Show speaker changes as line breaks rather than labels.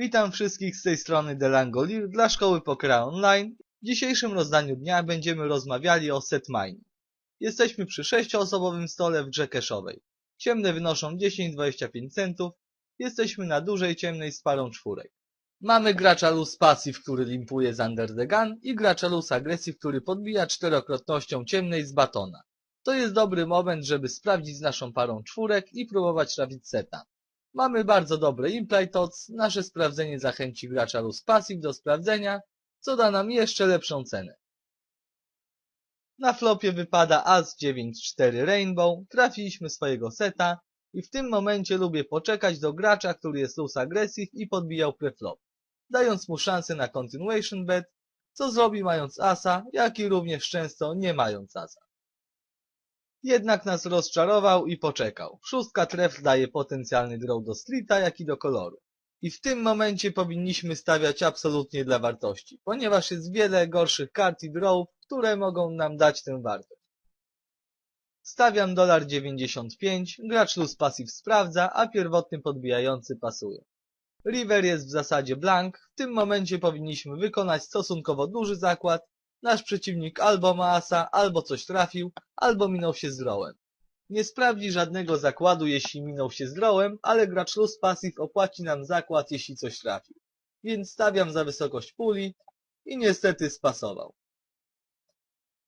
Witam wszystkich z tej strony Delangolir dla szkoły pokera online. W dzisiejszym rozdaniu dnia będziemy rozmawiali o set mining. Jesteśmy przy sześcioosobowym stole w grze cashowej. Ciemne wynoszą 10-25 centów. Jesteśmy na dużej ciemnej z parą czwórek. Mamy gracza luz passive, który limpuje z Under the Gun i gracza luz agresji, który podbija czterokrotnością ciemnej z batona. To jest dobry moment, żeby sprawdzić z naszą parą czwórek i próbować trafić seta. Mamy bardzo dobre imply tots, nasze sprawdzenie zachęci gracza luz passive do sprawdzenia, co da nam jeszcze lepszą cenę. Na flopie wypada As 9-4 Rainbow, trafiliśmy swojego seta i w tym momencie lubię poczekać do gracza, który jest luz aggressive i podbijał preflop, dając mu szansę na continuation bet, co zrobi mając asa, jak i również często nie mając asa. Jednak nas rozczarował i poczekał. Szóstka tref daje potencjalny draw do streeta, jak i do koloru. I w tym momencie powinniśmy stawiać absolutnie dla wartości, ponieważ jest wiele gorszych kart i draw, które mogą nam dać tę wartość. Stawiam dolar 95, gracz luz passive sprawdza, a pierwotny podbijający pasuje. River jest w zasadzie blank, w tym momencie powinniśmy wykonać stosunkowo duży zakład, nasz przeciwnik albo ma asa, albo coś trafił, albo minął się z drawem. Nie sprawdzi żadnego zakładu, jeśli minął się z drawem, ale gracz luz passive opłaci nam zakład, jeśli coś trafił. Więc stawiam za wysokość puli i niestety spasował.